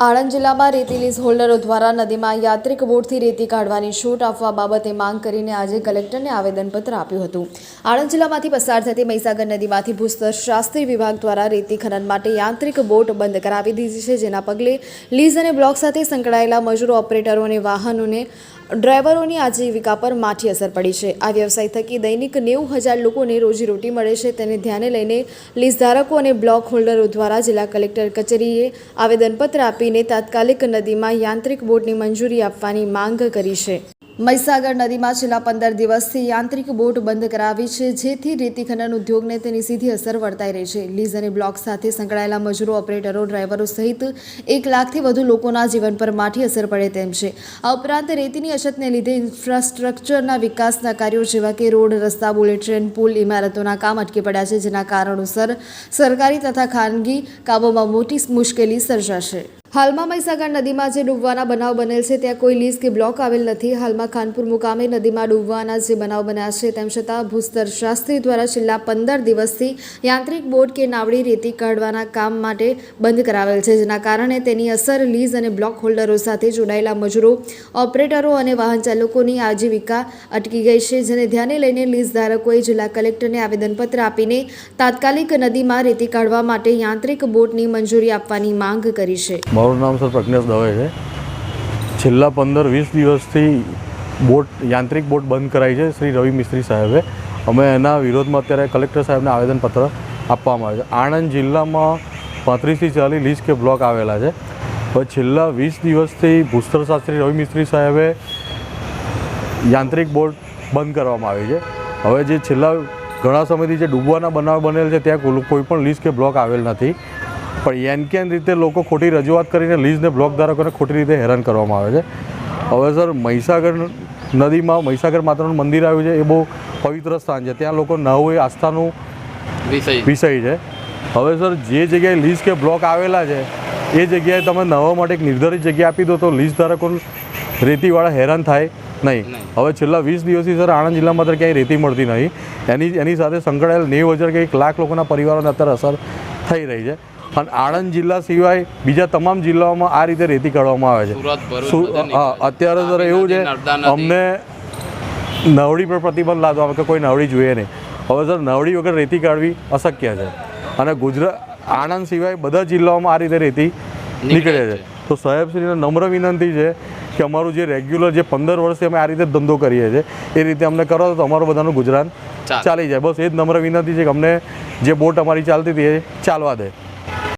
આણંદ જિલ્લામાં રેતી લીઝ હોલ્ડરો દ્વારા નદીમાં યાત્રિક બોટથી રેતી કાઢવાની છૂટ આપવા બાબતે માંગ કરીને આજે કલેક્ટરને આવેદનપત્ર આપ્યું હતું. આણંદ જિલ્લામાંથી પસાર થતી મહીસાગર નદીમાંથી ભૂસ્તર શાસ્ત્રી વિભાગ દ્વારા રેતી ખનન માટે યાંત્રિક બોટ બંધ કરાવી દીધી છે, જેના પગલે લીઝ અને બ્લોક સાથે સંકળાયેલા મજૂરો, ઓપરેટરો અને વાહનોને ડ્રાઈવરોની આજીવિકા પર માઠી અસર પડી છે. આ વ્યવસાય થકી દૈનિક નેવું હજાર લોકોને રોજીરોટી મળે છે. તેને ધ્યાને લઈને લીઝધારકો અને બ્લોક હોલ્ડરો દ્વારા જિલ્લા કલેક્ટર કચેરીએ આવેદનપત્ર આપીને તાત્કાલિક નદીમાં યાંત્રિક બોટની મંજૂરી આપવાની માંગ કરી છે. મહીસાગર નદીમાં છેલ્લા પંદર દિવસથી યાંત્રિક બોટ બંધ કરાવી છે, જેથી રેતી ખનન ઉદ્યોગને તેની સીધી અસર વર્તાઈ રહી છે. લીઝ અને બ્લોક સાથે સંકળાયેલા મજૂરો, ઓપરેટરો, ડ્રાઈવરો સહિત એક લાખથી વધુ લોકોના જીવન પર માઠી અસર પડે તેમ છે. આ ઉપરાંત રેતીની અછતને લીધે ઇન્ફ્રાસ્ટ્રક્ચરના વિકાસના કાર્યો જેવા કે રોડ, રસ્તા, બુલેટ ટ્રેન, પુલ, ઇમારતોના કામ અટકી પડ્યા છે, જેના કારણોસર સરકારી તથા ખાનગી કામોમાં મોટી મુશ્કેલી સર્જાશે. હાલમાં મહીસાગર નદીમાં જે ડૂબવાના બનાવ બનેલ છે, ત્યાં કોઈ લીઝ કે બ્લોક આવેલ નથી. હાલમાં ખાનપુર મુકામે નદીમાં ડૂબવાના જે બનાવ બન્યા છે, તેમ છતાં ભૂસ્તર શાસ્ત્રી દ્વારા છેલ્લા પંદર દિવસથી યાંત્રિક બોટ કે નાવડી રેતી કાઢવાના કામ માટે બંધ કરાવેલ છે, જેના કારણે તેની અસર લીઝ અને બ્લોક હોલ્ડરો સાથે જોડાયેલા મજૂરો, ઓપરેટરો અને વાહન ચાલકોની આજીવિકા અટકી ગઈ છે, જેને ધ્યાને લઈને લીઝ ધારકોએ જિલ્લા કલેક્ટરને આવેદનપત્ર આપીને તાત્કાલિક નદીમાં રેતી કાઢવા માટે યાંત્રિક બોટની મંજૂરી આપવાની માંગ કરી છે. મારું નામ સર પ્રજ્ઞેશ દવે છે. છેલ્લા પંદર વીસ દિવસથી બોટ, યાંત્રિક બોટ બંધ કરાઈ છે શ્રી રવિ મિસ્ત્રી સાહેબે. અમે એના વિરોધમાં અત્યારે કલેક્ટર સાહેબને આવેદનપત્ર આપવામાં આવે છે. આણંદ જિલ્લામાં પાંત્રીસથી ચાલીસ લીઝ કે બ્લોક આવેલા છે. પણ છેલ્લા વીસ દિવસથી ભૂસ્તર શાસ્ત્રી રવિ મિસ્ત્રી સાહેબે યાંત્રિક બોટ બંધ કરવામાં આવી છે. હવે જે છેલ્લા ઘણા સમયથી જે ડૂબવાના બનાવ બનેલ છે, ત્યાં કોઈ- પણ લીઝ કે બ્લોક આવેલ નથી. પણ એન કેન રીતે લોકો ખોટી રજૂઆત કરીને લીઝને બ્લોક ધારકોને ખોટી રીતે હેરાન કરવામાં આવે છે. હવે સર મહીસાગર નદીમાં મહીસાગર માતાનું મંદિર આવ્યું છે એ બહુ પવિત્ર સ્થાન છે. ત્યાં લોકો નવું એ આસ્થાનું વિષય છે. હવે સર જે જગ્યાએ લીઝ કે બ્લોક આવેલા છે એ જગ્યાએ તમે નવા માટે એક નિર્ધારિત જગ્યા આપી દો તો લીઝ ધારકો રેતીવાળા હેરાન થાય નહીં. નહીં. હવે છેલ્લા વીસ દિવસથી સર આણંદ જિલ્લામાં અત્યારે ક્યાંય રેતી મળતી નહીં. એની એની સાથે સંકળાયેલ નેવ હજાર કે એક લાખ લોકોના પરિવારોને અત્યારે અસર થઈ રહી છે. અને આણંદ જિલ્લા સિવાય બીજા તમામ જિલ્લાઓમાં આ રીતે રેતી કાઢવામાં આવે છે. અત્યારે સર એવું છે અમને નવડી પર પ્રતિબંધ લાદવા આવે કે કોઈ નવડી જોઈએ નહીં. હવે સર નવડી વગર રેતી કાઢવી અશક્ય છે. અને ગુજરાત આણંદ સિવાય બધા જિલ્લાઓમાં આ રીતે રેતી નીકળે છે. તો સાહેબશ્રીને નમ્ર વિનંતી છે કે અમારું જે રેગ્યુલર જે પંદર વર્ષથી અમે આ રીતે ધંધો કરીએ છીએ એ રીતે અમને કરો તો અમારું બધાનું ગુજરાન ચાલી જાય. બસ એ જ નમ્ર વિનંતી છે કે અમને જે બોટ અમારી ચાલતી હતી એ ચાલવા દે.